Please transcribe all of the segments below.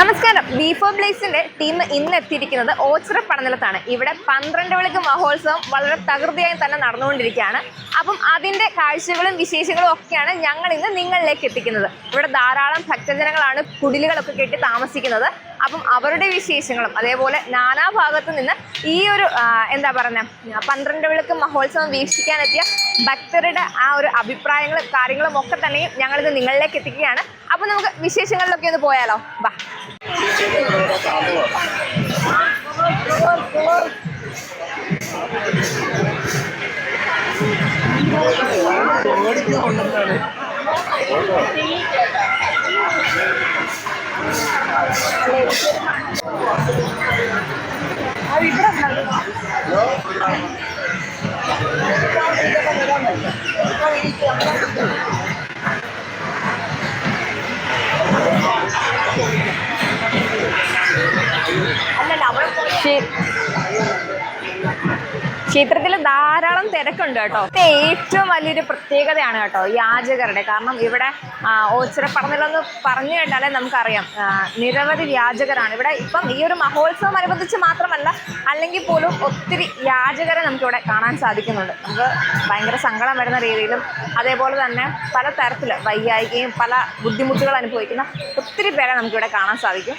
നമസ്കാരം. ബീഫോ ബ്ലേസിന്റെ ടീം ഇന്ന് എത്തിയിരിക്കുന്നത് ഓച്ചിറ പടനിലത്താണ്. ഇവിടെ പന്ത്രണ്ട് വിളക്ക് മഹോത്സവം വളരെ തകൃതിയായി തന്നെ നടന്നുകൊണ്ടിരിക്കുകയാണ്. അപ്പം അതിന്റെ കാഴ്ചകളും വിശേഷങ്ങളും ഒക്കെയാണ് ഞങ്ങൾ ഇന്ന് നിങ്ങളിലേക്ക് എത്തിക്കുന്നത്. ഇവിടെ ധാരാളം ഭക്തജനങ്ങളാണ് കുടിലുകളൊക്കെ കെട്ടി താമസിക്കുന്നത്. അപ്പം അവരുടെ വിശേഷങ്ങളും അതേപോലെ നാനാ ഭാഗത്തു നിന്ന് ഈ ഒരു എന്താ പറയുക പന്ത്രണ്ട് വിളക്ക് മഹോത്സവം വീക്ഷിക്കാനെത്തിയ ഭക്തരുടെ ആ ഒരു അഭിപ്രായങ്ങളും കാര്യങ്ങളും ഒക്കെ തന്നെയും ഞങ്ങളിത് നിങ്ങളിലേക്ക് എത്തിക്കുകയാണ്. അപ്പം നമുക്ക് വിശേഷങ്ങളിലൊക്കെ ഒന്ന് പോയാലോ? ബാ ക്ഷേത്രത്തിൽ ധാരാളം തിരക്കുണ്ട് കേട്ടോ. ഇത് ഏറ്റവും വലിയൊരു പ്രത്യേകതയാണ് കേട്ടോ യാചകരുടെ. കാരണം ഇവിടെ ഓച്ചിറ പറഞ്ഞില്ലെന്ന് പറഞ്ഞു കേട്ടാലേ നമുക്കറിയാം. നിരവധി യാചകരാണ്. ഇവിടെ ഇപ്പം ഈ ഒരു മഹോത്സവം അനുബന്ധിച്ച് മാത്രമല്ല അല്ലെങ്കിൽ പോലും ഒത്തിരി യാചകരെ നമുക്കിവിടെ കാണാൻ സാധിക്കുന്നുണ്ട്. നമുക്ക് ഭയങ്കര സങ്കടം വരുന്ന രീതിയിലും അതേപോലെ തന്നെ പല തരത്തിൽ വൈകായികയും പല ബുദ്ധിമുട്ടുകൾ അനുഭവിക്കുന്ന ഒത്തിരി പേരെ നമുക്കിവിടെ കാണാൻ സാധിക്കും.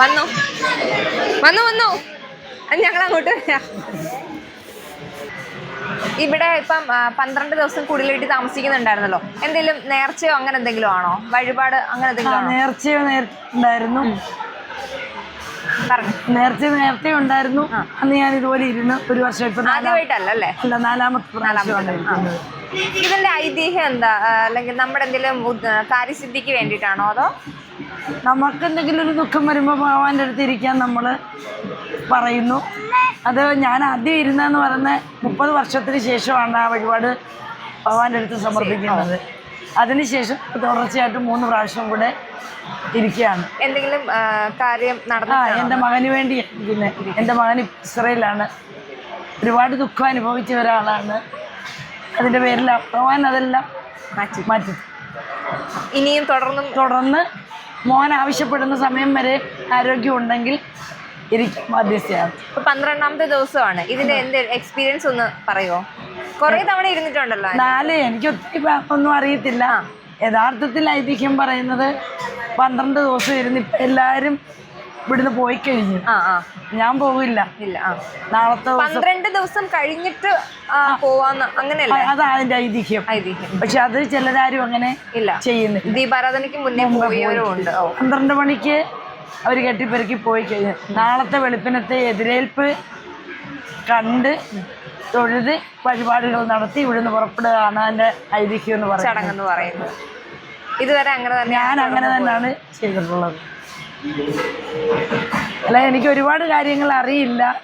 വന്നു. വന്നു വന്നു. ഞങ്ങൾ അങ്ങോട്ട് വരാം. ഇവിടെ ഇപ്പം പന്ത്രണ്ട് ദിവസം കുടിലേറ്റി താമസിക്കുന്നുണ്ടായിരുന്നല്ലോ. എന്തെങ്കിലും നേർച്ചയോ അങ്ങനെ എന്തെങ്കിലും ആണോ? വഴിപാട് അങ്ങനെ എന്തെങ്കിലും ആണോ? നേർച്ച നേരത്തെ നേരത്തെ ഉണ്ടായിരുന്നു. അന്ന് ഞാൻ ഇതുപോലെ ഇരുന്ന് ഒരു വർഷം ഇപ്പൊ അല്ല? നാലാമത്തെ. ഇതിന്റെ ഐതിഹ്യം എന്താ? അല്ലെങ്കിൽ നമ്മുടെ എന്തെങ്കിലും കാര്യസിദ്ധിക്ക് വേണ്ടിട്ടാണോ അതോ? നമുക്ക് എന്തെങ്കിലും ഒരു ദുഃഖം വരുമ്പോൾ ഭഗവാന്റെ അടുത്ത് ഇരിക്കാൻ നമ്മൾ പറയുന്നു. അത് ഞാൻ ആദ്യം ഇരുന്നെന്ന് പറയുന്ന മുപ്പത് വർഷത്തിന് ശേഷമാണ് ആ വഴിപാട് ഭഗവാന്റെ അടുത്ത് സമർപ്പിക്കുന്നത്. അതിനുശേഷം തുടർച്ചയായിട്ട് മൂന്ന് പ്രാവശ്യം കൂടെ ഇരിക്കുകയാണ്. എന്തെങ്കിലും കാര്യം ആ നടന്നിട്ടാണോ എന്റെ മകന് വേണ്ടി പിന്നെ എന്റെ മകൻ ഇസ്രയേലാണ്. ഒരുപാട് ദുഃഖം അനുഭവിച്ച ഒരാളാണ്. അതിന്റെ പേരിൽ ഭഗവാൻ അതെല്ലാം മാറ്റി. മാറ്റി. ഇനിയും തുടർന്നും തുടർന്ന് മോൻ ആവശ്യപ്പെടുന്ന സമയം വരെ ആരോഗ്യമുണ്ടെങ്കിൽ ഇരിക്കും. മധ്യസ്ഥയാണ് ഇപ്പൊ പന്ത്രണ്ടാമത്തെ ദിവസമാണ്. ഇതിന്റെ എന്ത് എക്സ്പീരിയൻസ് ഒന്ന് പറയുമോ കുറെ തവണ ഇരുന്നിട്ടുണ്ടല്ലോ നാല് എനിക്ക് ഒത്തിരി ഒന്നും അറിയത്തില്ല. യഥാർത്ഥത്തിൽ ഐതിഹ്യം പറയുന്നത് പന്ത്രണ്ട് ദിവസം ഇരുന്ന് ഇപ്പൊ എല്ലാരും ഇവിടുന്ന് പോയി കഴിഞ്ഞു. ഞാൻ പോകില്ല ഇല്ല നാളത്തെ പന്ത്രണ്ട് ദിവസം കഴിഞ്ഞിട്ട് പോവാന്ന് അങ്ങനെയല്ല? അതാണ് അതിന്റെ ഐതിഹ്യം. ഐതിഹ്യം. പക്ഷെ അത് ചിലരാരും അങ്ങനെ ഇല്ല. ചെയ്യുന്നില്ല. ദീപാരാധനയ്ക്ക് മുന്നേ പോയവരും ഉണ്ട്. പന്ത്രണ്ട് മണിക്ക് അവർ കെട്ടിപ്പെറുക്കി പോയി കഴിഞ്ഞു. നാളത്തെ വെളുപ്പിനത്തെ എതിരേൽപ്പ് കണ്ട് തൊഴുത് വഴിപാടുകൾ നടത്തി ഇവിടുന്ന് പുറപ്പെടുകയാണ് അതിന്റെ ഐതിഹ്യം എന്ന് പറയുന്നത്. ചടങ്ങെന്ന് പറയുന്നത്. ഇതുവരെ അങ്ങനെ തന്നെ ഞാൻ അങ്ങനെ തന്നെയാണ് ചെയ്തിട്ടുള്ളത്. അല്ല എനിക്ക് ഒരുപാട് കാര്യങ്ങൾ അറിയില്ല.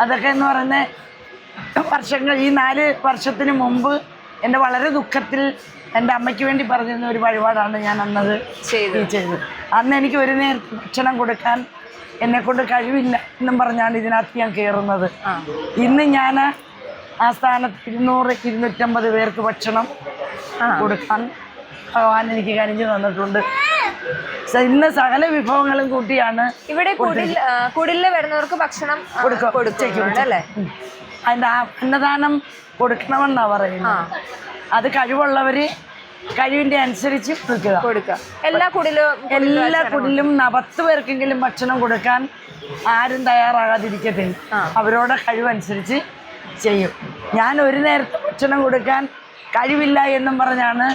അതൊക്കെ എന്ന് പറയുന്ന വർഷങ്ങൾ ഈ നാല് വർഷത്തിന് മുമ്പ് എന്റെ വളരെ ദുഃഖത്തിൽ എന്റെ അമ്മയ്ക്ക് വേണ്ടി പറഞ്ഞിരുന്ന ഒരു വഴിപാടാണ് ഞാൻ അന്നത് ചെയ്തത്. അന്ന് എനിക്ക് ഒരു നേരത്തെ ഭക്ഷണം കൊടുക്കാൻ എന്നെ കൊണ്ട് കഴിവില്ല എന്നും പറഞ്ഞാണ് ഇതിനകത്ത് ഞാൻ കയറുന്നത് ഇന്ന് ഞാൻ ആ സ്ഥാനത്ത് ഇരുന്നൂറ് ഇരുന്നൂറ്റമ്പത് പേർക്ക് ഭക്ഷണം കൊടുക്കാൻ ഭഗവാൻ എനിക്ക് കനിഞ്ഞു തന്നിട്ടുണ്ട്. ഇന്ന് സകല വിഭവങ്ങളും കൂട്ടിയാണ് ഇവിടെ കുടിലെ വരുന്നവർക്ക് ഭക്ഷണം കൊടുക്കും. ആ അന്നദാനം കൊടുക്കണമെന്നാ പറയുന്നത്. അത് കഴിവുള്ളവർ കഴിവിന്റെ അനുസരിച്ച് കൊടുക്കുക. കൊടുക്കുക. എല്ലാ കുടിലും എല്ലാ കുടിലും പത്ത് പേർക്കെങ്കിലും ഭക്ഷണം കൊടുക്കാൻ ആരും തയ്യാറാകാതിരിക്കട്ടെ. അവരോടെ കഴിവനുസരിച്ച് ചെയ്യും. ഞാൻ ഒരു നേരത്തെ ഭക്ഷണം കൊടുക്കാൻ കഴിവില്ല എന്നും പറഞ്ഞാണ്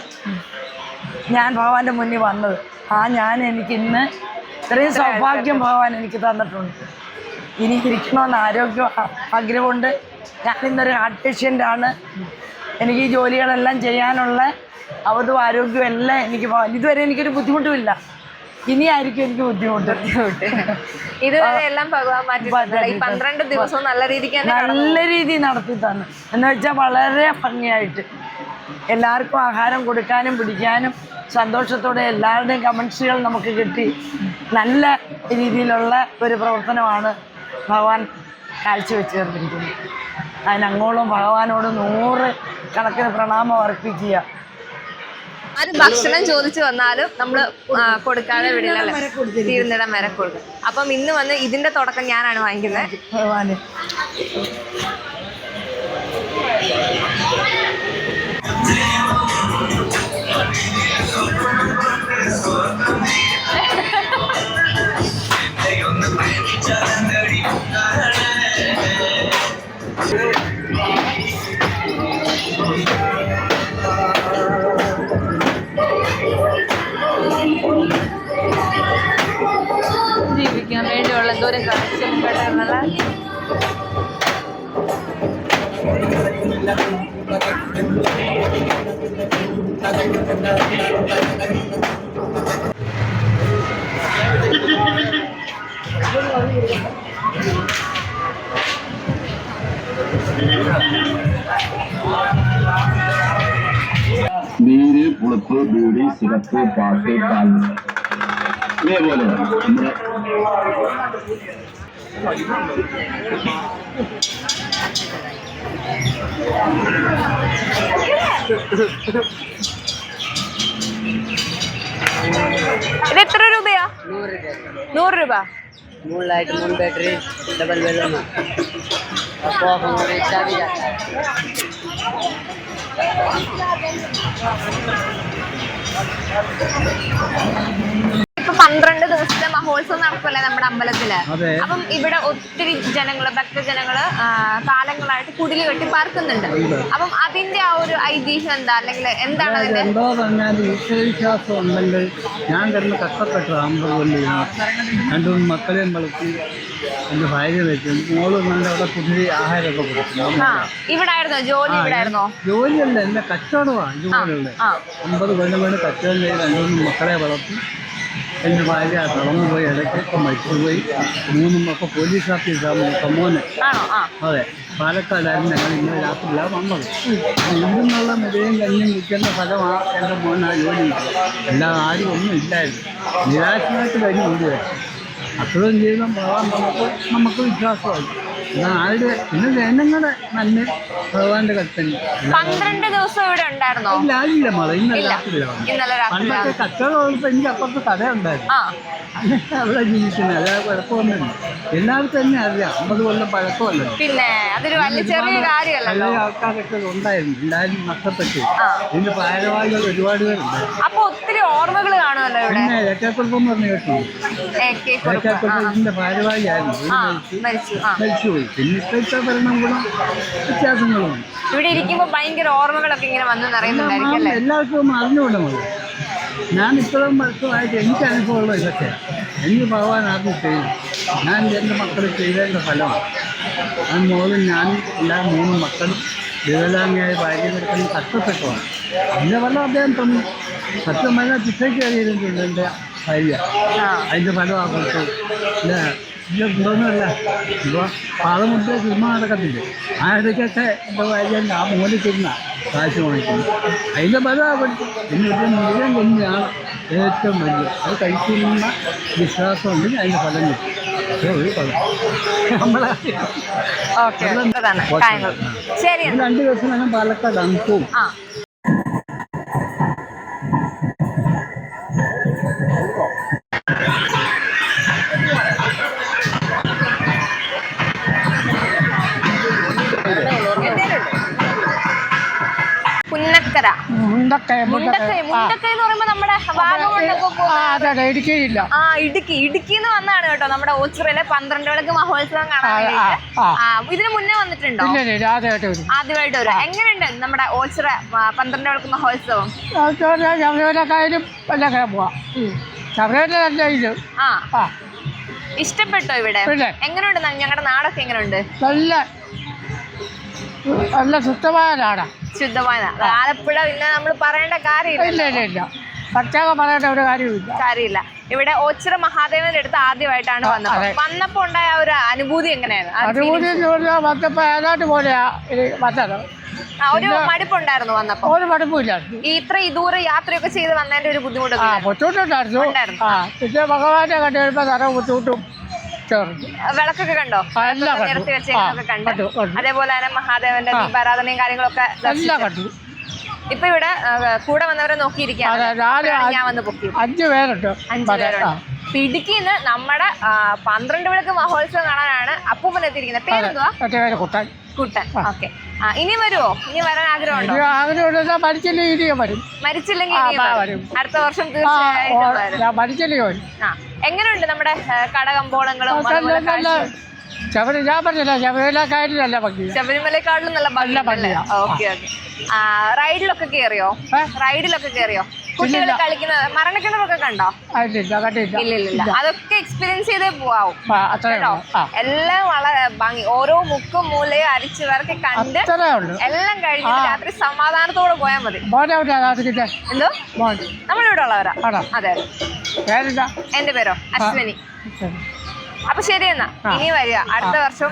ഞാൻ ഭഗവാന്റെ മുന്നിൽ വന്നത്. ആ ഞാൻ എനിക്ക് ഇന്ന് ഇത്രയും സൗഭാഗ്യം ഭഗവാൻ എനിക്ക് തന്നിട്ടുണ്ട്. ഇനി ഇരിക്കണമെന്ന് ആരോഗ്യം ആഗ്രഹമുണ്ട്. ഞാൻ ഇന്നൊരു ഹാർട്ട് പേഷ്യന്റ് ആണ്. എനിക്ക് ഈ ജോലികളെല്ലാം ചെയ്യാനുള്ള അവധും ആരോഗ്യവും എല്ലാം എനിക്ക് ഇതുവരെ എനിക്കൊരു ബുദ്ധിമുട്ടുമില്ല. ഇനിയായിരിക്കും എനിക്ക് ബുദ്ധിമുട്ട്. ഇതുവരെ എല്ലാം ഭഗവാൻ മാറ്റി പന്ത്രണ്ട് ദിവസവും നല്ല രീതിക്ക് നല്ല രീതിയിൽ നടത്തി തന്നു. എന്ന് വെച്ചാൽ വളരെ ഭംഗിയായിട്ട്. എല്ലാവർക്കും ആഹാരം കൊടുക്കാനും പിടിക്കാനും സന്തോഷത്തോടെ എല്ലാവരുടെയും കമൻസുകൾ നമുക്ക് കിട്ടി. നല്ല രീതിയിലുള്ള ഒരു പ്രവർത്തനമാണ് ഭഗവാൻ കാഴ്ചവെച്ച് തന്നിരിക്കുന്നത്. അതിനങ്ങോളം ഭഗവാനോട് നൂറ് കണക്കിന് പ്രണാമം അർപ്പിക്കുക. ആരും ഭക്ഷണം ചോദിച്ചു വന്നാലും നമ്മൾ കൊടുക്കാതെ വിടില്ല? തീരുന്നിടം വരെ കൊടുക്കും. അപ്പം ഇന്ന് വന്ന് ഇതിന്റെ തുടക്കം ഞാനാണ് വാങ്ങിക്കുന്നത്. நல்லா நீரு புழுப்பு பீடி சிறப்பு பாட்டு பால் இதே போல. ഇത് എത്ര രൂപയാ? നൂറ് രൂപ. മൂളിലായിട്ട് മൂന്ന് ബാറ്ററി ഡബിൾ വെള്ളം അപ്പോൾ പന്ത്രണ്ട് ദിവസത്തെ മഹോത്സവം നടക്കുമല്ലേ നമ്മുടെ അമ്പലത്തിൽ? അപ്പം ഇവിടെ ഒത്തിരി ജനങ്ങൾ ഭക്തജനങ്ങൾ കാലങ്ങളായിട്ട് കുടിൽ കെട്ടി പാർക്കുന്നുണ്ട്. അപ്പം അതിന്റെ ആ ഒരു ഐതിഹ്യം എന്താ? അല്ലെങ്കിൽ എന്താണ് അതിന്റെ? എന്തോ പറഞ്ഞാൽ ഈശ്വരവിശ്വാസം ഉണ്ടെങ്കിൽ ഞാൻ കിടന്ന് കഷ്ടപ്പെട്ടതാണ് രണ്ടു മക്കളെയും വളർത്തി എന്റെ ഭാര്യ വെച്ചു. മോൾ നല്ല അവിടെ കുതിരി ആഹാരമൊക്കെ കൊടുക്കും ഇവിടെ ആയിരുന്നോ ജോലി ഇവിടെ ആയിരുന്നോ ജോലിയല്ല എന്റെ കച്ചവടമാണ് ജോലിയുള്ളത് അമ്പത് കൊല്ലം കൊണ്ട് കച്ചവടം ചെയ്ത് രണ്ടു മക്കളെ വളർത്തി. എന്റെ ഭാര്യ കടന്നു പോയി ഇടയ്ക്കൊക്കെ മരിച്ചുപോയി. മൂന്നും ഒക്കെ പോലീസ് ഓഫീസാണ് ആ. അതെ. പാലക്കാടായിരുന്നു ഞങ്ങൾ ഇന്ന് രാത്രിയിലാണ് വന്നത്. ഇവിടുന്നുള്ള മുതലും കഞ്ഞും നിൽക്കേണ്ട ഫലമാണ് എന്റെ മോൻ ആ ജോലി എല്ലാ ആരും ഒന്നും ഇല്ലായിരുന്നു. നിരാശമായിട്ട് കഴിഞ്ഞു ഇവിടെ അത്രയും ജീവിതം പോകാൻ നമുക്ക് നമുക്ക് വിശ്വാസമായി. ആരുടെ പിന്നെ ജനങ്ങളുടെ നന്മ ഭഗവാന്റെ കത്തന്നെ പന്ത്രണ്ട് ദിവസം ഇവിടെ ഉണ്ടായിരുന്നോ? ഇല്ല ആരില്ല മത ഇന്നലെ രാത്രിയിലാണ്. പണ്ടൊക്കെ കച്ചവടം എനിക്ക് അപ്പുറത്ത് കടയുണ്ടായിരുന്നു. ആ. അങ്ങനെ അവിടെ ജീവിക്കുന്നത് അല്ലാതെ കുഴപ്പമൊന്നുമില്ല. എല്ലാവർക്കും തന്നെ അറിയാം. അമ്പത് കൊല്ലം പഴക്കമല്ലല്ലോ പിന്നെ അതൊരു വലിയ ചെറിയ കാര്യമല്ലല്ലോ. പഴയ ആൾക്കാരൊക്കെ ഉണ്ടായിരുന്നു. എല്ലാവരും നഷ്ടപ്പെട്ടു. ആ. ഇതിന്റെ ഭാരവാഹികൾ ഒരുപാട് പേരുണ്ട്. അപ്പൊ ഒത്തിരി ഓർമ്മകൾ കാണുമല്ലോ ഇവിടെ? പിന്നെ രക്ഷാക്കുറുപ്പം പറഞ്ഞു കേട്ടു രക്ഷാക്കുറുപ്പം ഇതിന്റെ ഭാരവാഹിയായിരുന്നു ഒരു ആ. മരിച്ചു മരിച്ചു ആ. മരിച്ചുപോയി. പിന്നെ ഇപ്പോഴത്തെ ഭരണങ്ങളും വ്യത്യാസങ്ങളുമുണ്ട് ഇവിടെ ഇരിക്കുമ്പോ ഭയങ്കര ഓർമ്മകളൊക്കെ ഇങ്ങനെ വന്ന് നിറയുന്നുണ്ടായിരിക്കും അല്ലേ? എല്ലാവർക്കും ഒന്ന് അറിഞ്ഞുകൂടെ മതി ഞാൻ ഇത്രയും വർഷമായിട്ട് എനിക്ക് അനുഭവമുള്ള ഇതൊക്കെ. എനിക്ക് ഭഗവാൻ ആദ്യം ചെയ്യും ഞാൻ എന്റെ മക്കൾ ചെയ്തതിന്റെ ഫലമാണ്. ആ മോളും ഞാൻ എല്ലാ മൂന്ന് മക്കളും വികലാംഗയായ ഭാര്യ എടുക്കുന്ന കഷ്ടപ്പെട്ടതാണ്. അതിന്റെ ഫലം അദ്ദേഹം തന്നു. സത്യം പറഞ്ഞാൽ ചിത്രയ്ക്ക് അറിയിട്ടുണ്ട് എന്റെ ഭാര്യ. അതിന്റെ ഫലമാണ് കൊടുത്തത് ഇതൊന്നുമല്ല. ഇപ്പോൾ പാദമുദ്ര സിനിമ നടക്കത്തില്ലേ? ആ ഇടയ്ക്കൊക്കെ എന്റെ ഭാര്യ ആ മോനിൽ തിരുന്ന കാശ് വാങ്ങിക്കുന്നു. അതിന്റെ ഫലമാണ് എന്നിട്ട് മുഴുവൻ കുഞ്ഞാണ് ഏറ്റവും വലിയ. അത് കഴിക്കുന്ന വിശ്വാസം ഉണ്ടെങ്കിൽ അതിന്റെ ഫലം കിട്ടും. രണ്ട് ദിവസം ഫലം പാലക്കാട് ഓക്കെ മുണ്ടക്കര മുണ്ടക്കര മുണ്ടക്കര മുണ്ടക്കര എന്ന് പറയുമ്പോൾ നമ്മുടെ വാഗമണ്ണൊക്കെ ഇടുക്കിയില്ല ആ ഇടുക്കി ഇടുക്കി. നിന്ന് വന്നാണ് കേട്ടോ നമ്മുടെ ഓച്ചിറയിലെ പന്ത്രണ്ട് വിളക്ക് മഹോത്സവം കാണാൻ ഇതിനു മുന്നേ വന്നിട്ടുണ്ടോ? ആദ്യമായിട്ട് വരും. എങ്ങനെയുണ്ട് നമ്മുടെ ഓച്ചിറ പന്ത്രണ്ട് വിളക്ക് മഹോത്സവം? ശബരിമലക്കായാലും എല്ലാം കയറി പോവാം. ശബരിമല ആ. ഇഷ്ടപ്പെട്ടോ ഇവിടെ? എങ്ങനെയുണ്ട് ഞങ്ങളുടെ നാടൊക്കെ എങ്ങനെയുണ്ട്? നല്ല നല്ല ശുദ്ധമായ നാടാണ് ശുദ്ധമായ ആലപ്പുഴ പിന്നെ നമ്മൾ പറയേണ്ട കാര്യമില്ല. കാര്യമില്ല. ഇവിടെ ഓച്ചിറ മഹാദേവന്റെ അടുത്ത് ആദ്യമായിട്ടാണ് വന്നത് വന്നപ്പോ. ഉണ്ടായ ഒരു അനുഭൂതി എങ്ങനെയായിരുന്നു ഒരു മടുപ്പുണ്ടായിരുന്നു വന്നപ്പോ. ഒരു മടുപ്പില്ല ഇത്ര ഇദൂര യാത്രയൊക്കെ ചെയ്ത് വന്നതിന്റെ ഒരു ബുദ്ധിമുട്ട് ബുദ്ധിമുട്ടുണ്ടായിരുന്നു. പിന്നെ ഭഗവാനെ തറ ബുദ്ധിമുട്ടും. വിളക്കൊക്കെ കണ്ടോ? നിരത്തി വെച്ചൊക്കെ അതേപോലെ തന്നെ മഹാദേവന്റെ ദീപാരാധനയും കാര്യങ്ങളൊക്കെ കണ്ടു. ഇപ്പൊ ഇവിടെ കൂടെ വന്നവരെ നോക്കിയിരിക്കുകയാണ്. ഞാൻ വന്ന് നമ്മുടെ പന്ത്രണ്ട് വിളക്ക് മഹോത്സവം കാണാനാണ് അപ്പൂപ്പൻ എത്തിയിരിക്കുന്നത്. പേരെന്തുവാ? കുട്ടൻ. കുട്ടൻ. ഓക്കെ. ഇനി വരുമോ ഇനി വരാൻ ആഗ്രഹമുണ്ടോ? ആഗ്രഹം വരും. മരിച്ചില്ലെങ്കിൽ അടുത്ത വർഷം തീർച്ചയായിട്ടും എങ്ങനെയുണ്ട് നമ്മുടെ കടകമ്പോളങ്ങളും ശബരി ഞാൻ പറഞ്ഞില്ല ശബരിമലക്കാട്ടിൽ നല്ല ഭംഗിയാണ് ശബരിമലക്കാട്ടിലും നല്ല നല്ല ഭംഗിയാണ് ഓക്കെ ഓക്കെ. റൈഡിലൊക്കെ കയറിയോ റൈഡിലൊക്കെ കയറിയോ കുട്ടികൾ കളിക്കുന്ന മരണക്കിണറൊക്കെ കണ്ടോ? ഇല്ലില്ല അതൊക്കെ എക്സ്പീരിയൻസ് ചെയ്തേ പോവാവും. കേട്ടോ? എല്ലാം വളരെ ഭംഗി. ഓരോ മുക്കും മൂലയും അരിച്ചു വരക്കി കണ്ട് എല്ലാം കഴിഞ്ഞ് രാത്രി സമാധാനത്തോടെ പോയാൽ മതി. എന്തോ? നമ്മളിവിടെ ഉള്ളവരാ. അതെ. പേരെന്താ? എന്റെ പേരോ? അശ്വിനി. അപ്പൊ ശരി എന്നാ. ഇനി വരിക. അടുത്ത വർഷം.